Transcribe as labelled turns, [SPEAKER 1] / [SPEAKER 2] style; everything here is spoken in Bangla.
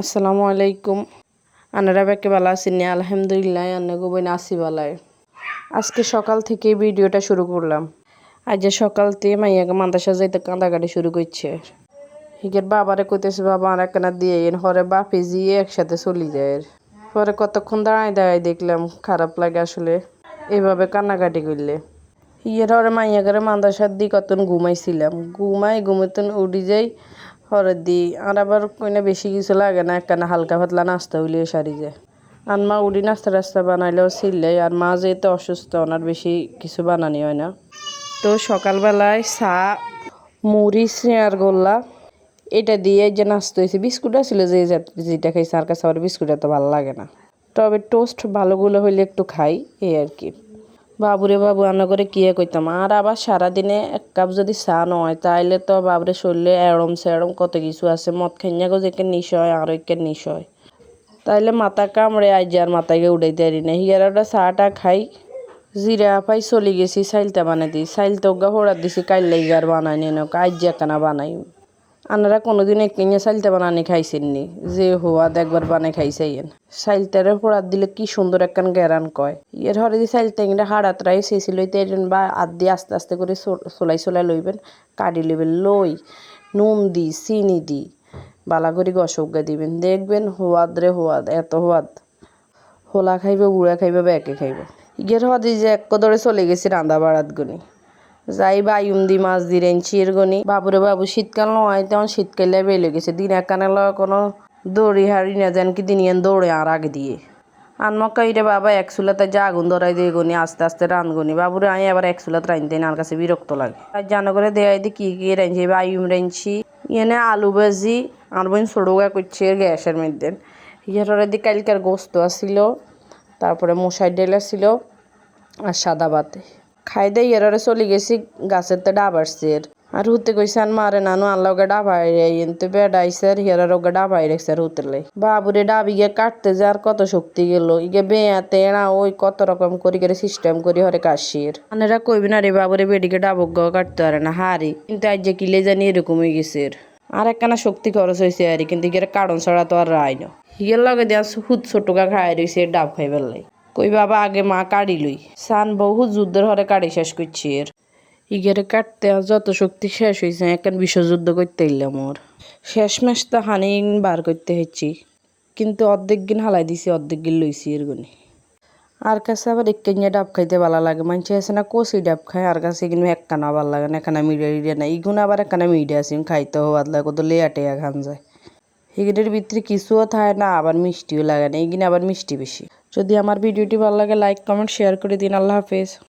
[SPEAKER 1] আসসালামু আলাইকুম। আনারা বেকে ভালো আছেন নি? আলহামদুলিল্লাহ আন্না গোবইন আসি আজকে সকাল থেকে ভিডিওটা শুরু করলাম। আজ যে সকাল থেকে মাইয়াকে মাদ্রাসা যাইতে কাঁদাকাটি শুরু করছে হিগের বাবারে কইতেছে, বাবা আর একখানা দিয়ে হরে বাপে জিয়ে একসাথে চলি যায়। পরে কতক্ষণ দাঁড়ায় দাঁড়ায় দেখলাম, খারাপ লাগে আসলে। এভাবে কান্নাকাটি করলে। ইয়ের হরে মাইয়া করে মাদ্রাসার দিক কতন ঘুমাইছিলাম। ঘুমাই ঘুমাতন উঠি যাই হরে দি। আর আবার কইনা বেশি কিছু লাগে না, একখানা হালকা পাতলা নাস্তা হইলে সারি যায়। আর মা উডি নাস্তা রাস্তা বানাইলেও ছিললে আর মা যেহেতু অসুস্থ, ওনার বেশি কিছু বানানি হয় না। তো সকালবেলায় চা, মুড়ি সিঁয়ার গোল্লা, এটা দিয়ে যে নাস্তা হয়েছে বিস্কুট ছিল যে যেটা খাইছে, আর কাছে আবার বিস্কুট এত ভালো লাগে না। তবে টোস্ট ভালোগুলো হইলে একটু খাই, এই আর কি। বাবুরে বাবু রান্না করে কিয়ে কইতাম। আর আবার সারাদিনে এক কাপ যদি চা নয়, তাইলে তো বাবুরে শরীরে এরম সেরম কত কিছু আছে। মদ খাইয়া গো যে নিশ হয় আরও একে নিশ হয় তাইলে মাথা কামড়ে আজ আর মাথাকে উড়াইতে পারি না। হিয়ার ওটা চাটা খাই, জিরা পাই চলি গেছি চাইলটা বানাই দিই চাইলটা ওগা হোড়ার দিছি কাইলাই আর বানাই নিয়ে আজ একখানা বানাই আনারা কোনোদিন একদিনে চাইলটা বানানি খাইছেন নি যে হওয়াদ একবার বানাই খাইছেন চাইলটারে হোড়ার দিলে কি সুন্দর একখান গেরান কয়। এর হরে যে চাইলটা ইংরা হাড়াত রাই চেয়েছি লইতে বা আদ দিয়ে আস্তে আস্তে করে চলাই চলাই লইবেন। কাটি লইবেন লই, নুন দি, চিনি দি, বালা করে গসগা দিবেন। দেখবেন হোয়াদ রে হোয়াদ এত হোয়াদ হোলা খাইবে বুড়া খাইবে বা একে খাইবে। ইগের হদি যে এক কদরে চলে গেছি রান্দা বাড়াত গুনি যাই বায়ুম দি মাছ দি রেঞ্চির গনি বাবুরে বাবু, শীতকাল নয়, তেমন শীতকালে বেলে গেছে। দিন একখানে লয় কোনো দৌড়ি হারি না যেন কি দিন ইয়ান দৌড়ে আর আগে দিয়ে। আনমক্কা ইরে বাবা, এক চুলাতে যা আগুন ধরাই দিয়ে গনি, আস্তে আস্তে রান গনি। বাবুরে আই আবার এক চুলাতে রাঁধতে আর কাছে বিরক্ত লাগে। আর জানো করে দেয় দি কি কি রেঞ্চি বায়ুম রেঞ্চি ইয়েনে আলু ভাজি, আর বোন সড়ুগা করছে গ্যাসের মধ্যে। ইয়ার দি কালকার গোস্ত আসিল তারপরে মশাই ডেল আসিল আর সাদা ভাতে। খাই দেই এরারে চলে গেছি গাছের তো ডাবারছে আর হুতে আর মারে নানু আল্লাহ ওকে ডাবাই এনতে বেড়াইছে আর হিয়ার ওকে ডাবাই রেখছে আর হুতে লাই। বাবুরে ডাবি গিয়ে কাটতে যে আর কত শক্তি গেল, ইগে বেয়াতে এড়া ওই কত রকম করি করে সিস্টেম করি হরে কাশির আনেরা কইবি, না রে বাবুরে বেডিকে ডাবক গ কাটতে পারে না, হারি। কিন্তু আজ যে কিলে জানি এরকম হয়ে গেছে। আর একখানা শক্তি খরচ হয়েছে আর কিন্তু ইগের কারণ ছাড়া তো আর রায় না। হিগের লগে দিয়া হুত ছোটকা খাই রয়েছে ডাব খাই বেলাই কই বাবা, আগে মা কাড়ি লই। সান বহু যুদ্ধের হরে কাড়ি শেষ করছি এর। ইগেরে কাটতে যত শক্তি শেষ হয়েছে এখন বিশ্বযুদ্ধ করতে এলাম ওর শেষ মেশ তো হানি বার করতে হচ্ছি কিন্তু অর্ধেক দিন হালাই দিছি, অর্ধেক দিন লইছি এর গুনি আর কাছে আবার একখানিয়া ডাব খাইতে ভালো লাগে মানুষ আছে না কষি ডাব খায়, আর কাছে কিন্তু একখানা ভালো লাগে না একখানা মিডিয়া ইডিয়া না ইগুন আবার একখানা মিডিয়া আছে খাইতে হওয়ার লাগে কত লেয়াটেয়া খান যায়। এগুলোর ভিতরে কিছুও থাকে না, আবার মিষ্টিও লাগে না এগুলো আবার মিষ্টি বেশি। যদি আমার ভিডিওটি ভালো লাগে লাইক কমেন্ট শেয়ার করে দিন। আল্লাহ হাফেজ।